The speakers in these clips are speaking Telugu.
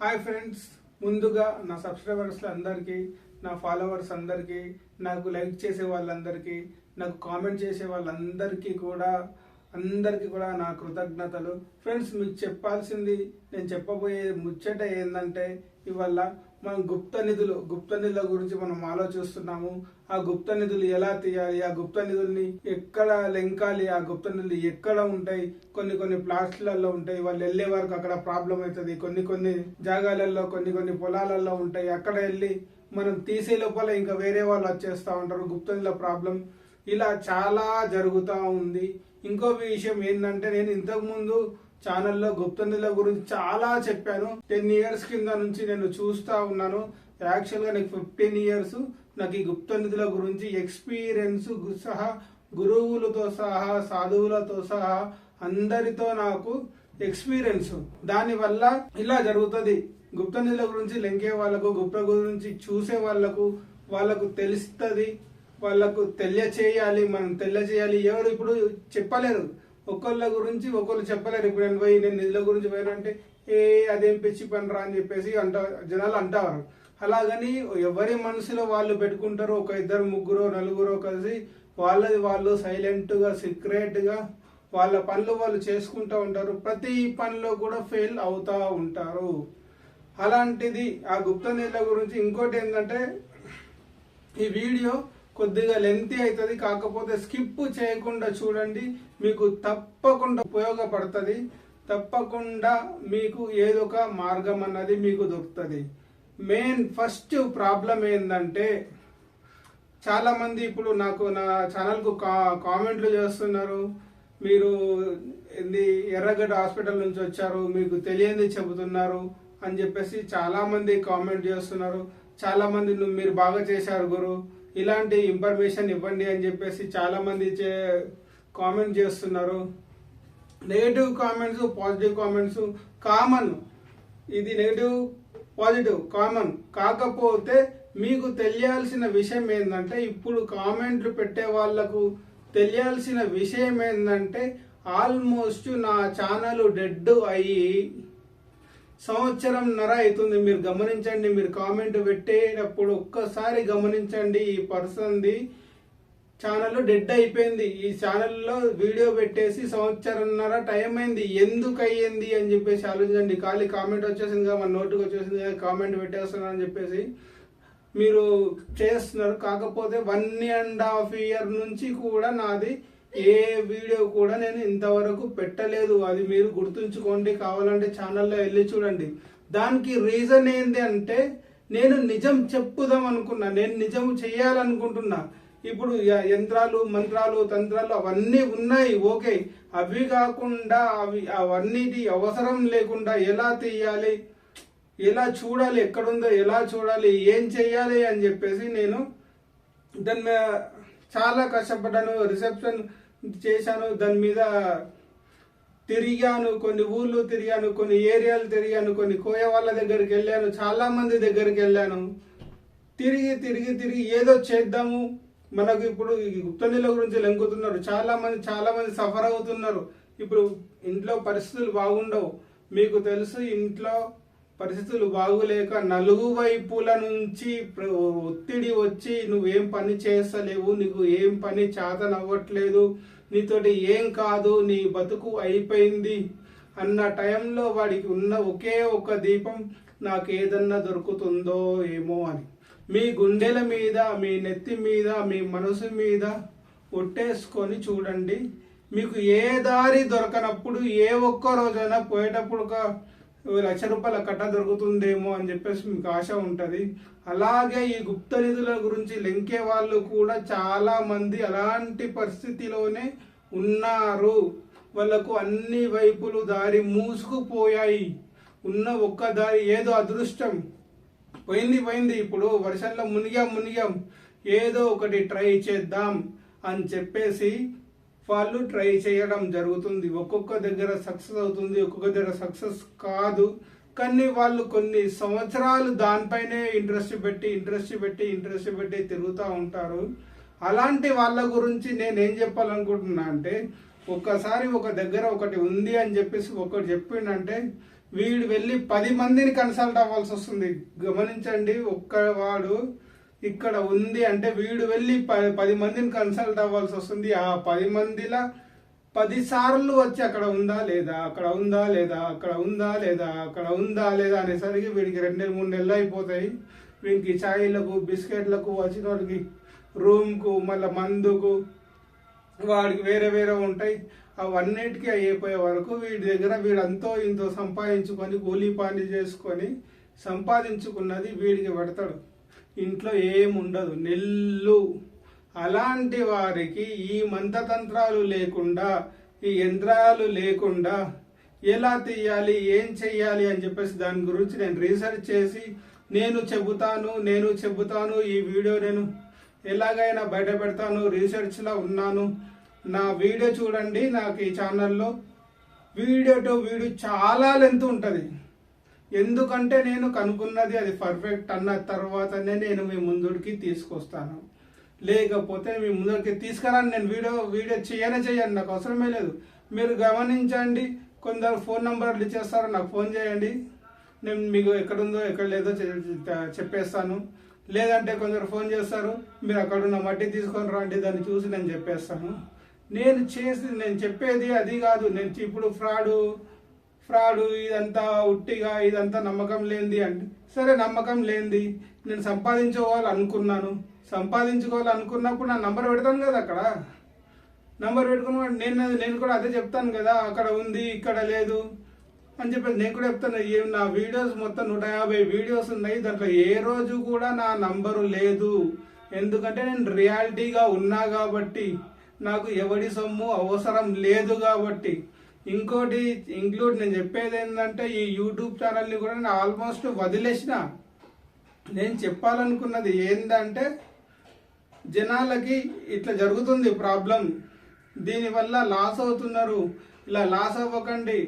హాయ్ ఫ్రెండ్స్ ముందుగా నా సబ్స్క్రైబర్స్ అందరికీ నా ఫాలోవర్స్ అందరికీ నాకు లైక్ చేసే వాళ్ళందరికీ నాకు కామెంట్ చేసే వాళ్ళందరికీ కూడా అందరికీ కూడా నా కృతజ్ఞతలు. ఫ్రెండ్స్ మీకు చెప్పాల్సింది నేను చెప్పబోయే ముచ్చట ఏంటంటే ఇవాళ మనం గుప్త నిధులు గుప్త నిధుల గురించి మనం ఆలోచిస్తున్నాము. ఆ గుప్త నిధులు ఎలా తీయాలి? ఆ గుప్త నిధుల్ని ఎక్కడ లెంకాలి? ఆ గుప్త నిధులు ఎక్కడ ఉంటాయి? కొన్ని కొన్ని ప్లాట్స్లలో ఉంటాయి. వాళ్ళు వెళ్ళే వరకు అక్కడ ప్రాబ్లం అవుతుంది. కొన్ని కొన్ని జాగాలలో కొన్ని కొన్ని పొలాలలో ఉంటాయి. అక్కడ వెళ్ళి మనం తీసే లోపల ఇంకా వేరే వాళ్ళు వచ్చేస్తూ ఉంటారు. గుప్త నిధుల ప్రాబ్లం ఇలా చాలా జరుగుతూ ఉంది. ఇంకో విషయం ఏంటంటే నేను ఇంతకుముందు ఛానల్లో గుప్త నిధుల గురించి చాలా చెప్పాను. టెన్ ఇయర్స్ కింద నుంచి నేను చూస్తూ ఉన్నాను. యాక్చువల్గా నాకు ఫిఫ్టీన్ ఇయర్స్ నాకు ఈ గుప్త నిధుల గురించి ఎక్స్పీరియన్స్ సహా గురువులతో సహా సాధువులతో సహా అందరితో నాకు ఎక్స్పీరియన్స్ దానివల్ల ఇలా జరుగుతుంది. గుప్త నిధుల గురించి లెంకే వాళ్ళకు గుప్త గురించి చూసే వాళ్ళకు వాళ్ళకు తెలుస్తుంది. వాళ్ళకు తెలియచేయాలి మనం తెలియచేయాలి. ఎవరు ఇప్పుడు చెప్పలేరు ఒకళ్ళ గురించి ఒకళ్ళు చెప్పలేరు. ఇప్పుడు నేను పోయి నేను నిధుల గురించి పోయినంటే ఏ అదేం పిచ్చి పని రా అని చెప్పేసి అంట జనాలు అంటారు. అలాగని ఎవరి మనసులో వాళ్ళు పెట్టుకుంటారు ఒక ఇద్దరు ముగ్గురు నలుగురు కలిసి వాళ్ళది వాళ్ళు సైలెంట్గా సీక్రెట్గా వాళ్ళ పనులు వాళ్ళు చేసుకుంటూ ఉంటారు. ప్రతి పనిలో కూడా ఫెయిల్ అవుతూ ఉంటారు. అలాంటిది ఆ గుప్త నీళ్ళ గురించి ఇంకోటి ఏంటంటే ఈ వీడియో కొద్దిగా లెంతీ అవుతుంది కాకపోతే స్కిప్ చేయకుండా చూడండి మీకు తప్పకుండా ఉపయోగపడుతుంది. తప్పకుండా మీకు ఏదో ఒక మార్గం అన్నది మీకు దొరుకుతుంది. మెయిన్ ఫస్ట్ ప్రాబ్లం ఏంటంటే చాలా మంది ఇప్పుడు నాకు నా ఛానల్కు కా కామెంట్లు చేస్తున్నారు. మీరు ఇది ఎర్రగడ్డ హాస్పిటల్ నుంచి వచ్చారు మీకు తెలియంది చెబుతున్నారు అని చెప్పేసి చాలామంది కామెంట్ చేస్తున్నారు. చాలామంది "నువ్వు మీరు బాగా చేశారు గురు. ఇలాంటి ఇన్ఫర్మేషన్ ఇవ్వండి అని చెప్పేసి చాలా మంది చే కామెంట్ చేస్తున్నారు. Negative comments positive comments common ఇది నెగిటివ్ పాజిటివ్ కామన్ కాకపోతే మీకు తెలియాల్సిన విషయం ఏంటంటే ఇప్పుడు కామెంట్లు పెట్టే వాళ్ళకు తెలియాల్సిన విషయం ఏంటంటే ఆల్మోస్ట్ నా ఛానల్ డెడ్ అయ్యి సంవత్సరం నర అవుతుంది మీరు గమనించండి మీరు కామెంట్ పెట్టేటప్పుడు ఒక్కసారి గమనించండి ఈ పర్సన్ది ఛానల్ డెడ్ అయిపోయింది. ఈ ఛానల్లో వీడియో పెట్టేసి సంవత్సరంన్నర టైం అయింది. ఎందుకు అయ్యింది అని చెప్పేసి ఆలోచించండి. ఖాళీ కామెంట్ వచ్చేసింది కదా మన నోటుకు వచ్చేసింది కదా కామెంట్ పెట్టేస్తున్నారు అని చెప్పేసి మీరు చేస్తున్నారు. కాకపోతే వన్ అండ్ హాఫ్ ఇయర్ నుంచి కూడా నాది ఏ వీడియో కూడా నేను ఇంతవరకు పెట్టలేదు. అది మీరు గుర్తుంచుకోండి. కావాలంటే ఛానల్లో వెళ్ళి చూడండి. దానికి రీజన్ ఏంటి అంటే నేను నిజం చెప్పుదాం అనుకున్నా. నేను నిజం చేయాలనుకుంటున్నా. ఇప్పుడు యంత్రాలు మంత్రాలు తంత్రాలు అవన్నీ ఉన్నాయి. ఓకే. అవి కాకుండా అవి అవన్నిటి అవసరం లేకుండా ఎలా తీయాలి? ఎలా చూడాలి? ఎక్కడుందో ఎలా చూడాలి? ఏం చెయ్యాలి అని చెప్పేసి నేను దాని చాలా కష్టపడ్డాను. రిసెప్షన్ చేశాను. దాని మీద తిరిగాను. కొన్ని ఊర్లు తిరిగాను. కొన్ని ఏరియాలు తిరిగాను. కొన్ని కోయ వాళ్ళ దగ్గరికి వెళ్ళాను. చాలా మంది దగ్గరికి వెళ్ళాను. తిరిగి తిరిగి తిరిగి ఏదో చేద్దాము. మనకు ఇప్పుడు ఈ గుప్త నీళ్ళ గురించి లెంకుతున్నారు చాలా మంది చాలా మంది సఫర్ అవుతున్నారు. ఇప్పుడు ఇంట్లో పరిస్థితులు బాగుండవు. మీకు తెలుసు ఇంట్లో పరిస్థితులు బాగులేక నలుగు వైపుల నుంచి ఒత్తిడి వచ్చి నువ్వేం పని చేస్తలేవు నీకు ఏం పని చేతనవ్వట్లేదు నీతోటి ఏం కాదు నీ బతుకు అయిపోయింది అన్న టైంలో వాడికి ఉన్న ఒకే ఒక దీపం నాకు ఏదన్నా దొరుకుతుందో ఏమో అని. మీ గుండెల మీద మీ నెత్తి మీద మీ మనసు మీద ఒట్టేసుకొని చూడండి. మీకు ఏ దారి దొరకనప్పుడు ఏ ఒక్క రోజైనా పోయేటప్పుడు ఒక లక్ష రూపాయల కట్ట దొరుకుతుందేమో అని చెప్పేసి మీకు ఆశ ఉంటుంది. అలాగే ఈ గుప్త నిధుల గురించి లెంకే వాళ్ళు కూడా చాలా మంది అలాంటి పరిస్థితిలోనే ఉన్నారు. వాళ్ళకు అన్ని వైపులు దారి మూసుకుపోయాయి. ఉన్న ఒక్క దారి ఏదో అదృష్టం. పోయింది పోయింది ఇప్పుడు వర్షంలో మునిగాం మునిగాం. ఏదో ఒకటి ట్రై చేద్దాం అని చెప్పేసి వాళ్ళు ట్రై చేయడం జరుగుతుంది. ఒక్కొక్క దగ్గర సక్సెస్ అవుతుంది ఒక్కొక్క దగ్గర సక్సెస్ కాదు. కానీ వాళ్ళు కొన్ని సంవత్సరాలు దానిపైనే ఇంట్రెస్ట్ పెట్టి ఇంట్రెస్ట్ పెట్టి ఇంట్రెస్ట్ పెట్టి తిరుగుతూ ఉంటారు. అలాంటి వాళ్ళ గురించి నేను ఏం చెప్పాలనుకుంటున్నా అంటే ఒక్కసారి ఒక దగ్గర ఒకటి ఉంది అని చెప్పేసి ఒకటి చెప్పిండంటే వీడు వెళ్ళి పది మందిని కన్సల్ట్ అవ్వాల్సి వస్తుంది. గమనించండి ఒక్కవాడు ఇక్కడ ఉంది అంటే వీడు వెళ్ళి పది పది మందిని కన్సల్ట్ అవ్వాల్సి వస్తుంది. ఆ పది మందిలా పది సార్లు వచ్చి అక్కడ ఉందా లేదా అక్కడ ఉందా లేదా అక్కడ ఉందా లేదా అక్కడ ఉందా లేదా అనేసరికి వీడికి రెండు నెలలు మూడు నెలలు అయిపోతాయి. వీడికి ఛాయలకు బిస్కెట్లకు వచ్చిన వాడికి రూమ్కు మళ్ళీ మందుకు వాడికి వేరే వేరే ఉంటాయి. అవన్నిటికీ అయిపోయే వరకు వీడి దగ్గర వీడంతో ఇంతో సంపాదించుకొని కూలీ పని చేసుకొని సంపాదించుకున్నది వీడికి పెడతాడు. ఇంట్లో ఏముండదు. నెల్లు. అలాంటి వారికి ఈ మంత్రతంత్రాలు లేకుండా ఈ యంత్రాలు లేకుండా ఎలా తీయాలి ఏం చెయ్యాలి అని చెప్పేసి దాని గురించి నేను రీసెర్చ్ చేసి నేను చెబుతాను నేను చెబుతాను ఈ వీడియో నేను ఎలాగైనా బయట పెడతాను రీసెర్చ్లో ఉన్నాను. నా వీడియో చూడండి నాకు ఈ ఛానల్లో. వీడియో టు వీడియో చాలా లెంత్ ఉంటుంది. ఎందుకంటే నేను కనుక్కున్నది అది పర్ఫెక్ట్ అన్న తర్వాతనే నేను మీ ముందుడికి తీసుకొస్తాను. లేకపోతే మీ ముందుడికి తీసుకురాను నేను వీడియో వీడియో చేయనే చేయండి నాకు అవసరమే లేదు. మీరు గమనించండి కొందరు ఫోన్ నెంబర్లు ఇచ్చేస్తారు నాకు ఫోన్ చేయండి. నేను మీకు ఎక్కడుందో ఎక్కడ లేదో చెప్పేస్తాను. లేదంటే కొందరు ఫోన్ చేస్తారు మీరు అక్కడున్న మట్టి తీసుకొని రండి దాన్ని చూసి నేను చెప్పేస్తాను. నేను చేసి నేను చెప్పేది అది కాదు. నేను ఇప్పుడు ఫ్రాడు ఫ్రాడు ఇదంతా ఉట్టిగా ఇదంతా నమ్మకం లేనిది అంటే సరే నమ్మకం లేనిది నేను సంపాదించుకోవాలి అనుకున్నాను సంపాదించుకోవాలి అనుకున్నప్పుడు నా నంబర్ పెడతాను కదా అక్కడ. నంబర్ పెట్టుకున్న నేను నేను కూడా అదే చెప్తాను కదా అక్కడ ఉంది ఇక్కడ లేదు అని చెప్పేసి నేను కూడా చెప్తాను. ఏం నా వీడియోస్ మొత్తం నూట యాభై వీడియోస్ ఉన్నాయి. దాంట్లో ఏ రోజు కూడా నా నంబరు లేదు. ఎందుకంటే నేను రియాలిటీగా ఉన్నా కాబట్టి నాకు ఎవడి సొమ్ము అవసరం లేదు కాబట్టి. ఇంకోటి ఇంక్లూడ్ నేను చెప్పేది ఏంటంటే ఈ యూట్యూబ్ ఛానల్ని కూడా నేను ఆల్మోస్ట్ వదిలేసిన. నేను చెప్పాలనుకున్నది ఏంటంటే జనాలకి ఇట్లా జరుగుతుంది ప్రాబ్లం దీనివల్ల లాస్ అవుతున్నారు. ఇలా లాస్ అవ్వకండి.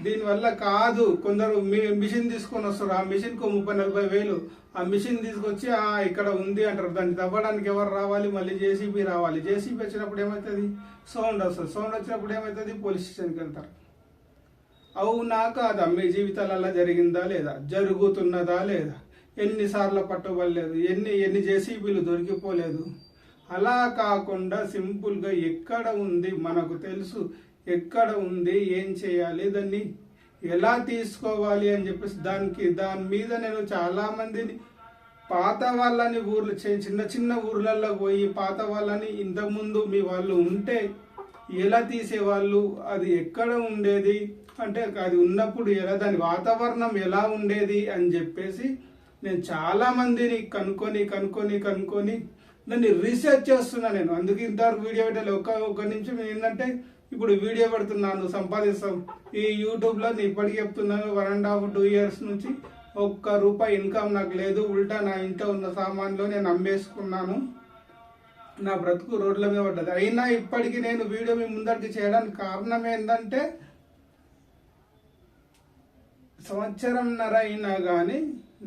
దీనివల్ల కాదు కొందరు మీ- మిషన్ తీసుకొని వస్తారు. ఆ మిషన్కు ముప్పై నలభై వేలు. ఆ మిషన్ తీసుకొచ్చి "ఆ, ఇక్కడ ఉంది అంటారు. దాన్ని తవ్వడానికి ఎవరు రావాలి? మళ్ళీ జేసీబీ రావాలి. జేసీబీ వచ్చినప్పుడు ఏమవుతుంది సౌండ్ వస్తుంది. సౌండ్ వచ్చినప్పుడు ఏమవుతుంది పోలీస్ స్టేషన్కి వెళ్తారు. అవునా కాదా? మీ జీవితాలలో జరిగిందా లేదా? జరుగుతున్నదా లేదా? ఎన్నిసార్లు పట్టుబడలేదు? ఎన్ని ఎన్ని జేసీబీలు దొరికిపోలేదు? అలా కాకుండా సింపుల్గా ఎక్కడ ఉంది? మనకు తెలుసు. ఎక్కడ ఉంది ఏం చేయాలి దాన్ని ఎలా తీసుకోవాలి అని చెప్పేసి దానికి దాని మీద నేను చాలా మందిని పాత వాళ్ళని ఊర్లు చి- చిన్న చిన్న ఊర్లలో పోయి పాత వాళ్ళని ఇంతకుముందు మీ వాళ్ళు ఉంటే ఎలా తీసేవాళ్ళు? అది ఎక్కడ ఉండేది? అంటే అది ఉన్నప్పుడు ఎలా దాని వాతావరణం ఎలా ఉండేది అని చెప్పేసి నేను చాలా మందిని కనుక్కొని కనుక్కొని కనుక్కొని దాన్ని రీసెర్చ్ చేస్తున్నా నేను. అందుకే ఇంతవరకు వీడియో పెట్టాలి. ఒక ఒక నిమిషం ఏంటంటే ఇప్పుడు వీడియో పెడుతున్నాను సంపాదిస్తాం ఈ యూట్యూబ్లో నేను ఇప్పటికి చెప్తున్నాను one and half two years నుంచి ఒక్క రూపాయి ఇన్కమ్ నాకు లేదు. ఉల్టా నా ఇంట్లో ఉన్న సామాన్లు నేను అమ్మేసుకున్నాను. నా బ్రతుకు రోడ్ల మీద పడ్డది. అయినా ఇప్పటికీ నేను వీడియో మీ ముందరికి చేయడానికి కారణం ఏంటంటే సంవత్సరంన్నర అయినా కానీ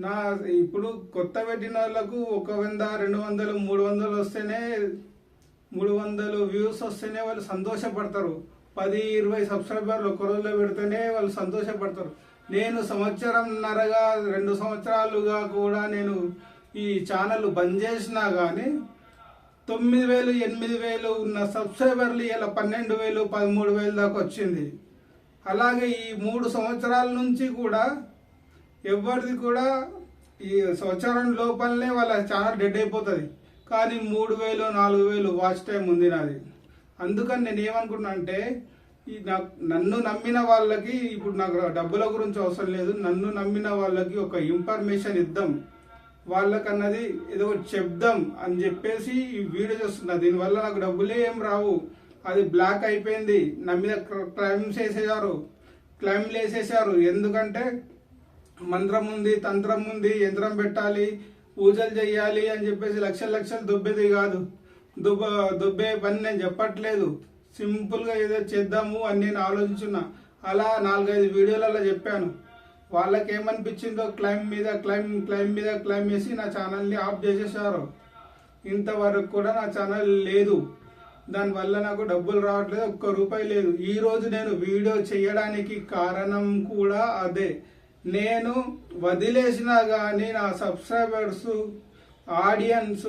నా ఇప్పుడు కొత్త పెట్టిన వాళ్ళకు ఒక వంద రెండు వందలు మూడు వందలు వస్తేనే మూడు వందలు వ్యూస్ వస్తేనే వాళ్ళు సంతోషపడతారు. పది ఇరవై సబ్స్క్రైబర్లు ఒక రోజులో పెడితేనే వాళ్ళు సంతోషపడతారు. నేను సంవత్సరంన్నరగా రెండు సంవత్సరాలుగా కూడా నేను ఈ ఛానల్ బంద్ చేసినా కానీ తొమ్మిది వేలు ఎనిమిది వేలు ఉన్న సబ్స్క్రైబర్లు ఇలా పన్నెండు వేలు పదమూడు వేలు దాకా వచ్చింది. అలాగే ఈ మూడు సంవత్సరాల నుంచి కూడా ఎవరిది కూడా ఈ సంవత్సరం లోపలనే వాళ్ళ ఛానల్ డెడ్ అయిపోతుంది. కానీ మూడు వేలు నాలుగు వేలు వాచ్ టైం ఉంది నాది. అందుకని నేను ఏమనుకున్నా అంటే ఈ నాకు నన్ను నమ్మిన వాళ్ళకి ఇప్పుడు నాకు డబ్బుల గురించి అవసరం లేదు. నన్ను నమ్మిన వాళ్ళకి ఒక ఇన్ఫర్మేషన్ ఇద్దాం. వాళ్ళకన్నది ఏదో ఒకటి చెప్దాం అని చెప్పేసి ఈ వీడియో చేస్తున్నా. దీనివల్ల నాకు డబ్బులే ఏం రావు. అది బ్లాక్ అయిపోయింది. నా మీద క్లైమ్స్ వేసేసారు క్లైమ్లు వేసేసారు ఎందుకంటే మంత్రం ఉంది తంత్రం ఉంది యంత్రం పెట్టాలి. పూజలు చేయాలి అని చెప్పేసి లక్షల లక్షలు దుబ్బేది కాదు. దుబ్బ దుబ్బే పని నేను చెప్పట్లేదు. సింపుల్గా ఏదో చేద్దాము అని నేను ఆలోచించున్నా. అలా నాలుగైదు వీడియోలలో చెప్పాను. వాళ్ళకి ఏమనిపించిందో క్లైమ్ మీద క్లైమ్ క్లైమ్ మీద క్లైమ్ వేసి నా ఛానల్ని ఆఫ్ చేసేసారు. ఇంతవరకు కూడా నా ఛానల్ లేదు. దానివల్ల నాకు డబ్బులు రావట్లేదు. ఒక్క రూపాయి లేదు. ఈరోజు నేను వీడియో చేయడానికి కారణం కూడా అదే. నేను వదిలేసినా కానీ నా సబ్స్క్రైబర్స్ ఆడియన్స్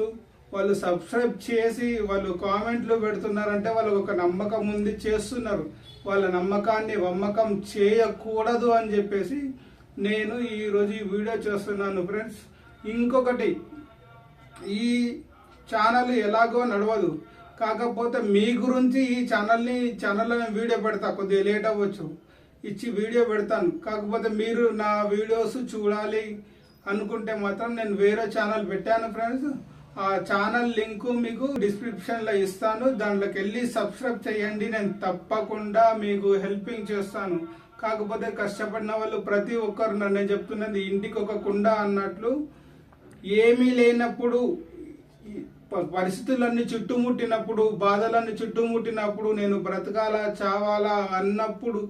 వాళ్ళు సబ్స్క్రైబ్ చేసి వాళ్ళు కామెంట్లు పెడుతున్నారంటే వాళ్ళకు ఒక నమ్మకం ఉంది చేస్తున్నారు. వాళ్ళ నమ్మకాన్ని వమ్మకం చేయకూడదు అని చెప్పేసి నేను ఈరోజు ఈ వీడియో చేస్తున్నాను ఫ్రెండ్స్. ఇంకొకటి ఈ ఛానల్ ఎలాగో నడవదు. కాకపోతే మీ గురించి ఈ ఛానల్ని ఛానల్లో నేను వీడియో పెడతా కొద్దిగా లేట్ అవ్వచ్చు. ఇచ్చి వీడియో పెడతాను. కాకపోతే మీరు నా వీడియోస్ చూడాలి అనుకుంటే మాత్రం నేను వేరే ఛానల్ పెట్టాను ఫ్రెండ్స్ ఆ ఛానల్ లింక్ మీకు డిస్క్రిప్షన్లో ఇస్తాను. దాంట్లోకి వెళ్ళి సబ్స్క్రైబ్ చేయండి. నేను తప్పకుండా మీకు హెల్పింగ్ చేస్తాను. కాకపోతే కష్టపడిన వాళ్ళు ప్రతి ఒక్కరు నన్ను చెప్తున్నది ఇంటికి ఒక కుండ అన్నట్లు. ఏమీ లేనప్పుడు పరిస్థితులన్నీ చుట్టుముట్టినప్పుడు బాధలన్నీ చుట్టుముట్టినప్పుడు నేను బ్రతకాలా చావాలా అన్నప్పుడు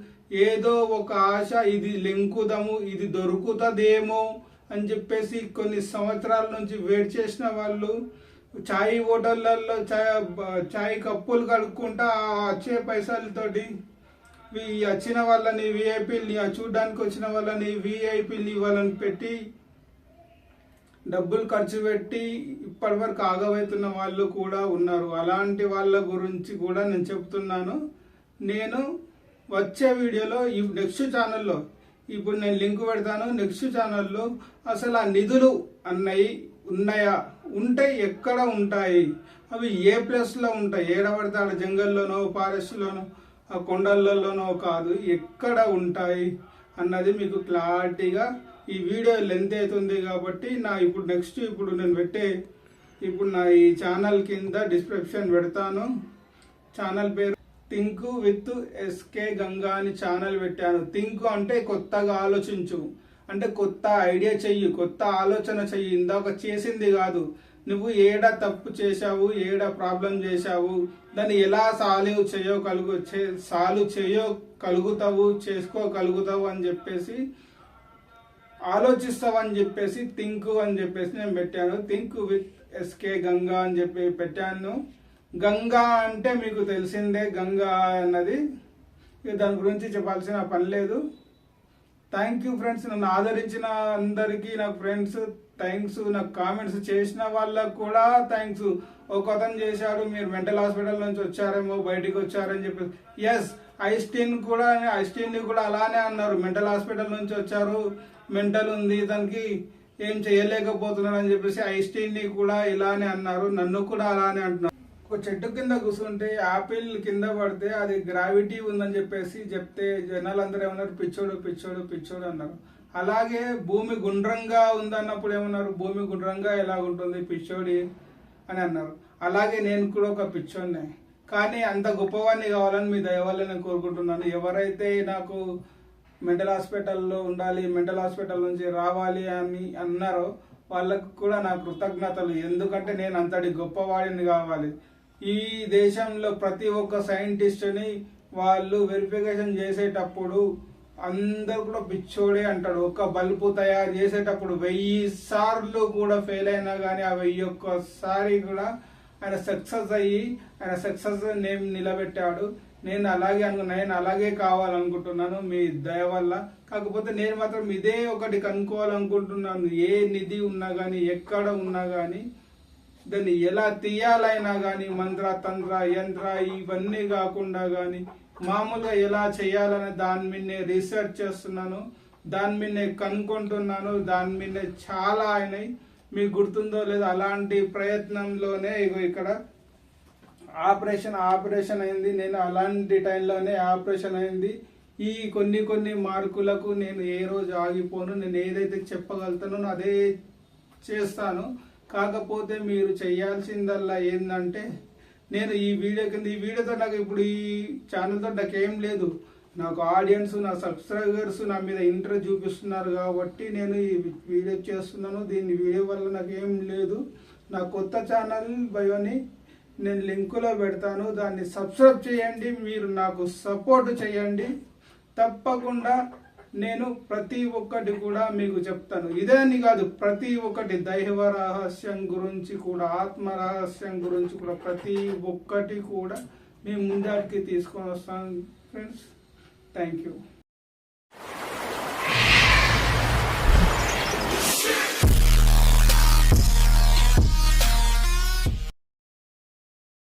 ఏదో ఒక ఆశ ఇది లెంకుదము ఇది దొరుకుతుందేమో అని చెప్పేసి కొన్ని సంవత్సరాల నుంచి వెయిట్ చేసిన వాళ్ళు చాయ్ హోటళ్ళల్లో చాయ్ చాయ్ కప్పులు కడుక్కుంటా ఆ వచ్చే పైసలతోటి వచ్చిన వాళ్ళని విఐపీని చూడడానికి వచ్చిన వాళ్ళని విఐపీని వాళ్ళని పెట్టి డబ్బులు ఖర్చు పెట్టి ఇప్పటి వరకు ఆగవైతున్న వాళ్ళు కూడా ఉన్నారు. అలాంటి వాళ్ళ గురించి కూడా నేను చెప్తున్నాను. నేను వచ్చే వీడియోలో ఈ నెక్స్ట్ ఛానల్లో ఇప్పుడు నేను లింక్ పెడతాను. నెక్స్ట్ ఛానల్లో అసలు ఆ నిధులు అన్నవి ఉన్నాయా? ఉంటే ఎక్కడ ఉంటాయి? అవి ఏ ప్లేస్లో ఉంటాయి? ఏడబడితే ఆడ జంగల్లోనో ఫారెస్ట్లోనో ఆ కొండలలోనో కాదు. ఎక్కడ ఉంటాయి? అన్నది మీకు క్లారిటీగా ఈ వీడియో లెంత్ అవుతుంది కాబట్టి నా ఇప్పుడు నెక్స్ట్ ఇప్పుడు నేను పెట్టే ఇప్పుడు నా ఈ ఛానల్ కింద డిస్క్రిప్షన్ పెడతాను. ఛానల్ పేరు థింక్ విత్ ఎస్కే గంగా అని ఛానల్ పెట్టాను. థింక్ అంటే కొత్తగా ఆలోచించు. అంటే కొత్త ఐడియా చెయ్యి కొత్త ఆలోచన చెయ్యి. ఇందాక చేసింది కాదు. నువ్వు ఏడ తప్పు చేశావు ఏడ ప్రాబ్లం చేశావు దాన్ని ఎలా సాల్వ్ చేయగలుగు సాల్వ్ చేయగలుగుతావు చేసుకోగలుగుతావు అని చెప్పేసి ఆలోచిస్తావని చెప్పేసి థింక్ అని చెప్పేసి నేను పెట్టాను. థింక్ విత్ ఎస్కే గంగా అని చెప్పి పెట్టాను. గంగా అంటే మీకు తెలిసిందే గంగా అన్నది. దాని గురించి చెప్పాల్సిన పని లేదు. థ్యాంక్ యూ ఫ్రెండ్స్ నన్ను ఆదరించిన అందరికీ నాకు ఫ్రెండ్స్ థ్యాంక్స్ నాకు కామెంట్స్ చేసిన వాళ్ళకు కూడా థ్యాంక్స్ ఒక అతను చేశాడు మీరు మెంటల్ హాస్పిటల్ నుంచి వచ్చారేమో బయటికి వచ్చారని చెప్పి ఎస్ ఐస్టీన్ కూడా ఐస్టీన్ కూడా అలానే అన్నారు. మెంటల్ హాస్పిటల్ నుంచి వచ్చారు. మెంటల్ ఉంది దానికి ఏం చేయలేకపోతున్నాడు అని చెప్పేసి ఐస్టీని ని కూడా ఇలానే అన్నారు. నన్ను కూడా అలానే అంటున్నారు. ఒక చెట్టు కింద కూర్చుంటే యాపిల్ కింద పడితే అది గ్రావిటీ ఉందని చెప్పేసి చెప్తే జనాలందరూ ఏమన్నారు? పిచ్చోడు పిచ్చోడు పిచ్చోడు అన్నారు. అలాగే భూమి గుండ్రంగా ఉందన్నప్పుడు ఏమన్నారు? భూమి గుండ్రంగా ఎలా ఉంటుంది? పిచ్చోడి అని అన్నారు. అలాగే నేను కూడా ఒక పిచ్చోడిని. కానీ అంత గొప్పవాడిని కావాలని మీ దయ కోరుకుంటున్నాను. ఎవరైతే నాకు మెంటల్ హాస్పిటల్లో ఉండాలి మెంటల్ హాస్పిటల్ నుంచి రావాలి అని అన్నారో వాళ్ళకు కూడా నా కృతజ్ఞతలు. ఎందుకంటే నేను అంతటి గొప్పవాడిని కావాలి. ఈ దేశంలో ప్రతి ఒక్క సైంటిస్ట్ని వాళ్ళు వెరిఫికేషన్ చేసేటప్పుడు అందరు కూడా పిచ్చోడే అంటాడు. ఒక బల్బు తయారు చేసేటప్పుడు వెయ్యి సార్లు కూడా ఫెయిల్ అయినా కానీ ఆ వెయ్యి ఒక్కసారి కూడా ఆయన సక్సెస్ అయ్యి ఆయన సక్సెస్ నేమ్ నిలబెట్టాడు. నేను అలాగే అను నేను అలాగే కావాలనుకుంటున్నాను మీ దయ వల్ల. కాకపోతే నేను మాత్రం ఇదే ఒకటి కనుక్కోవాలనుకుంటున్నాను. ఏ నిధి ఉన్నా కానీ ఎక్కడ ఉన్నా కానీ దాన్ని ఎలా తీయాలైనా కానీ మంత్ర తంత్ర యంత్ర ఇవన్నీ కాకుండా కానీ మామూలుగా ఎలా చేయాలనే దాని మీదనే రీసెర్చ్ చేస్తున్నాను. దాని మీదనే కనుక్కుంటున్నాను. దాని మీదనే చాలా అయినాయి. మీకు గుర్తుందో లేదో అలాంటి ప్రయత్నంలోనే ఇగో ఇక్కడ ఆపరేషన్ ఆపరేషన్ అయింది. నేను అలాంటి టైంలోనే ఆపరేషన్ అయింది. ఈ కొన్ని కొన్ని మార్కులకు నేను ఏ రోజు ఆగిపోను. నేను ఏదైతే చెప్పగలుగుతానో అదే చేస్తాను. కాకపోతే మీరు చేయాల్సిందల్లా ఏంటంటే నేను ఈ వీడియో కింద ఈ వీడియోతో నాకు ఇప్పుడు ఈ ఛానల్తో నాకు ఏం లేదు. నాకు ఆడియన్స్ నా సబ్స్క్రైబర్స్ నా మీద ఇంట్రెస్ట్ చూపిస్తున్నారు కాబట్టి నేను ఈ వీడియో చేస్తున్నాను. దీని వీడియో వల్ల నాకు ఏం లేదు. నా కొత్త ఛానల్ బయోని నేను లింకులో పెడతాను. దాన్ని సబ్స్క్రైబ్ చేయండి. మీరు నాకు సపోర్ట్ చేయండి. తప్పకుండా నేను ప్రతి ఒక్కటి కూడా మీకు చెప్తాను. ఇదే అని కాదు ప్రతి ఒక్కటి దైవ రహస్యం గురించి కూడా ఆత్మ రహస్యం గురించి కూడా ప్రతి ఒక్కటి కూడా మేము ముందరికి తీసుకొని వస్తాను. Friends thank you